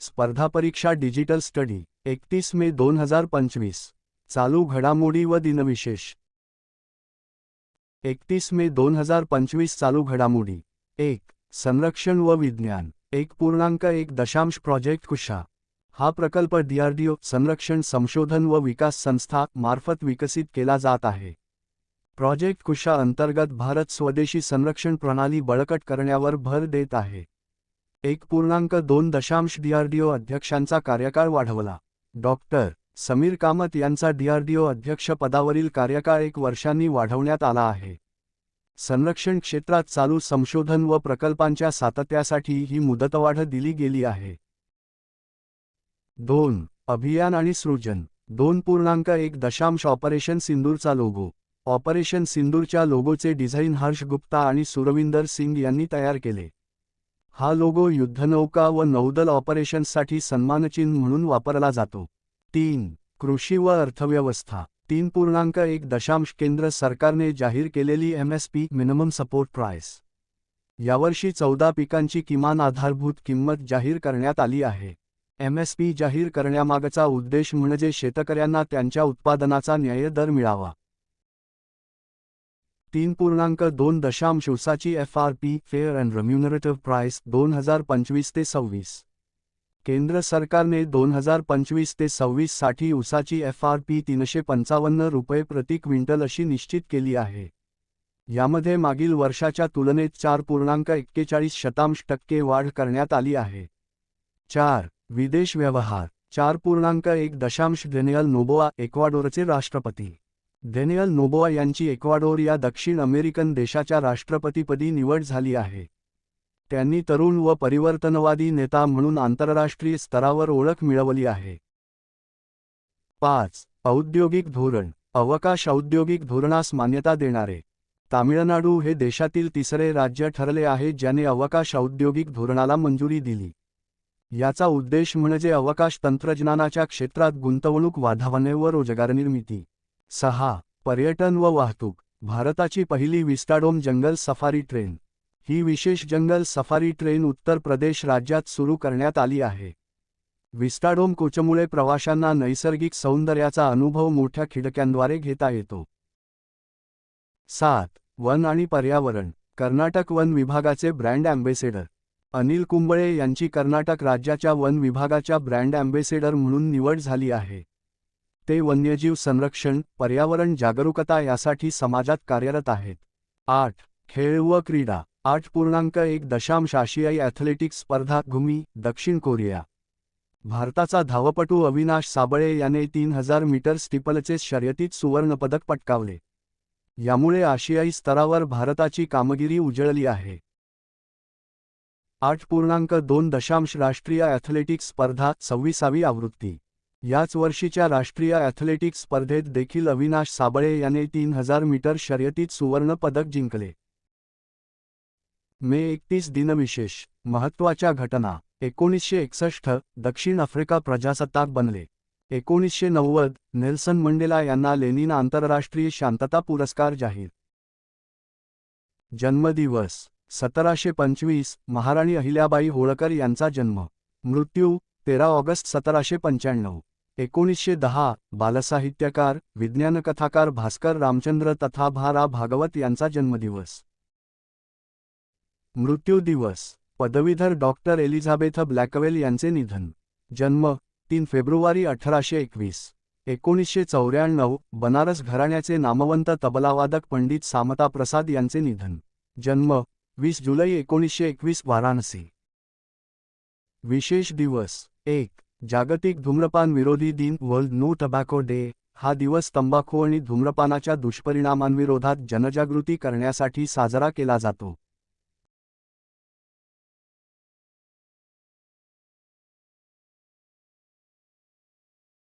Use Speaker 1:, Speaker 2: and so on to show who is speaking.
Speaker 1: स्पर्धा परीक्षा digital study एकतीस मे दोन हजार पंचवीस. चालू घडामोडी व दिनविशेष. एकतीस मे दोन हजार पंचवीस चालू घडामोडी. एक संरक्षण व विज्ञान. एक पूर्णांक एक दशांश प्रोजेक्ट कुशा. हा प्रकल्प डीआरडीओ संरक्षण संशोधन व विकास संस्था मार्फत विकसित केला जात आहे. प्रोजेक्ट कुशा अंतर्गत भारत स्वदेशी संरक्षण प्रणाली बळकट करण्यावर भर देत आहे. एक पूर्णांक दोन दशांश डीआरडीओ अध्यक्षांचा कार्यकाळ वाढवला. डॉक्टर समीर कामत यांचा डीआरडीओ अध्यक्ष पदावरील कार्यकाळ एक वर्षांनी वाढवण्यात आला आहे. संरक्षण क्षेत्रात चालू संशोधन व प्रकल्पांच्या सातत्यासाठी ही मुदतवाढ दिली गेली आहे. दोन अभियान आणि सृजन. दोन पूर्णांक एक दशांश ऑपरेशन सिंदूरचा लोगो. ऑपरेशन सिंदूरच्या लोगोचे डिझाईन हर्ष गुप्ता आणि सुरविंदर सिंग यांनी तयार केले. हा लोगो युद्धनौका व नौदल ऑपरेशन्ससाठी सन्मानचिन्ह म्हणून वापरला जातो. तीन. कृषी व अर्थव्यवस्था. तीन पूर्णांक एक दशांश केंद्र सरकारने जाहीर केलेली M S P minimum support price. यावर्षी चौदा पिकांची किमान आधारभूत किंमत जाहीर करण्यात आली आहे. एम एस पी जाहीर करण्यामागचा उद्देश म्हणजे शेतकऱ्यांना त्यांच्या उत्पादनाचा न्याय दर मिळावा. तीन पूर्णांक दोन दशांश उसाची F R P fair and remunerative price दोन हजार पंचवीस ते सव्वीस. केंद्र सरकारने दोन हजार पंचवीस ते सव्वीससाठी उसाची एफ आर पी तीनशे पंचावन्न रुपये प्रति क्विंटल अशी निश्चित केली आहे. यामध्ये मागील वर्षाच्या तुलनेत चार पूर्णांक एक्केचाळीस शतांश टक्के वाढ करण्यात आली आहे. चार विदेश व्यवहार. चार पूर्णांक एक दशांश डेनियल नोबोआ एक्वाडोरचे राष्ट्रपती. डेनियल नोबोआ यांची एक्वाडोर या दक्षिण अमेरिकन देशाच्या राष्ट्रपतीपदी निवड झाली आहे. त्यांनी तरुण व परिवर्तनवादी नेता म्हणून आंतरराष्ट्रीय स्तरावर ओळख मिळवली आहे. पाच. औद्योगिक धोरण. अवकाश औद्योगिक धोरणास मान्यता देणारे. तामिळनाडू हे देशातील तिसरे राज्य ठरले आहे ज्याने अवकाश औद्योगिक धोरणाला मंजुरी दिली. याचा उद्देश म्हणजे अवकाश तंत्रज्ञानाच्या क्षेत्रात गुंतवणूक वाढवणे व रोजगार निर्मिती. सहा पर्यटन व वाहतूक. भारताची पहिली विस्टाडोम जंगल सफारी ट्रेन. ही विशेष jungle safari train Uttar Pradesh राज्यात सुरू करण्यात आली आहे. विस्टाडोम कोचमुळे प्रवाशांना नैसर्गिक सौंदर्याचा अनुभव मोठ्या खिडक्यांद्वारे घेता येतो. सात वन आणि पर्यावरण. कर्नाटक वन विभागाचे ब्रँड अँबेसेडर. अनिल कुंबळे यांची कर्नाटक राज्याच्या वन विभागाच्या ब्रँड अँबेसेडर म्हणून निवड झाली आहे. ते वन्यजीव संरक्षण पर्यावरण जागरूकता यासाठी समाजात कार्यरत आहेत. आठ. खेळ व क्रीडा. आठ पूर्णांक एक दशांश आशियाई ॲथलेटिक्स स्पर्धा घुमी दक्षिण कोरिया. भारताचा धावपटू अविनाश साबळे याने तीन हजार मीटर स्टिपलचे शर्यतीत सुवर्णपदक पटकावले. यामुळे आशियाई स्तरावर भारताची कामगिरी उजळली आहे. आठ पूर्णांक दोन दशांश राष्ट्रीय ॲथलेटिक्स स्पर्धा सव्वीसावी आवृत्ती. याच वर्षीच्या राष्ट्रीय ॲथलेटिक्स स्पर्धेत देखील अविनाश साबळे याने तीन हजार मीटर शर्यतीत सुवर्ण पदक जिंकले. मे एकतीस दिनविशेष महत्त्वाच्या घटना एकोणीसशे एकसष्ट दक्षिण आफ्रिका प्रजासत्ताक बनले. एकोणीसशे नव्वद नेल्सन मंडेला यांना लेनिन आंतरराष्ट्रीय शांतता पुरस्कार जाहीर. जन्मदिवस सतराशे पंचवीस महाराणी अहिल्याबाई होळकर यांचा जन्म. मृत्यू तेरा ऑगस्ट सतराशे पंच्याण्णव एकोणीसशे दहा बालसाहित्यकार विज्ञानकथाकार भास्कर रामचंद्र तथा भा रा भागवत यांचा जन्मदिवस. मृत्यू दिवस पदवीधर डॉक्टर एलिझाबेथ ब्लॅकवेल यांचे निधन. जन्म तीन फेब्रुवारी अठराशे एकवीस एकोणीसशे चौऱ्याण्णव बनारस घराण्याचे नामवंत तबलावादक पंडित सामता प्रसाद यांचे निधन. जन्म वीस जुलै एकोणीसशे एकवीस वाराणसी. विशेष दिवस. एक जागतिक धूम्रपान विरोधी दिन. वर्ल्ड नो टबॅको डे हा दिवस तंबाखू आणि धूम्रपानाच्या दुष्परिणामांविरोधात जनजागृती करण्यासाठी साजरा केला जातो.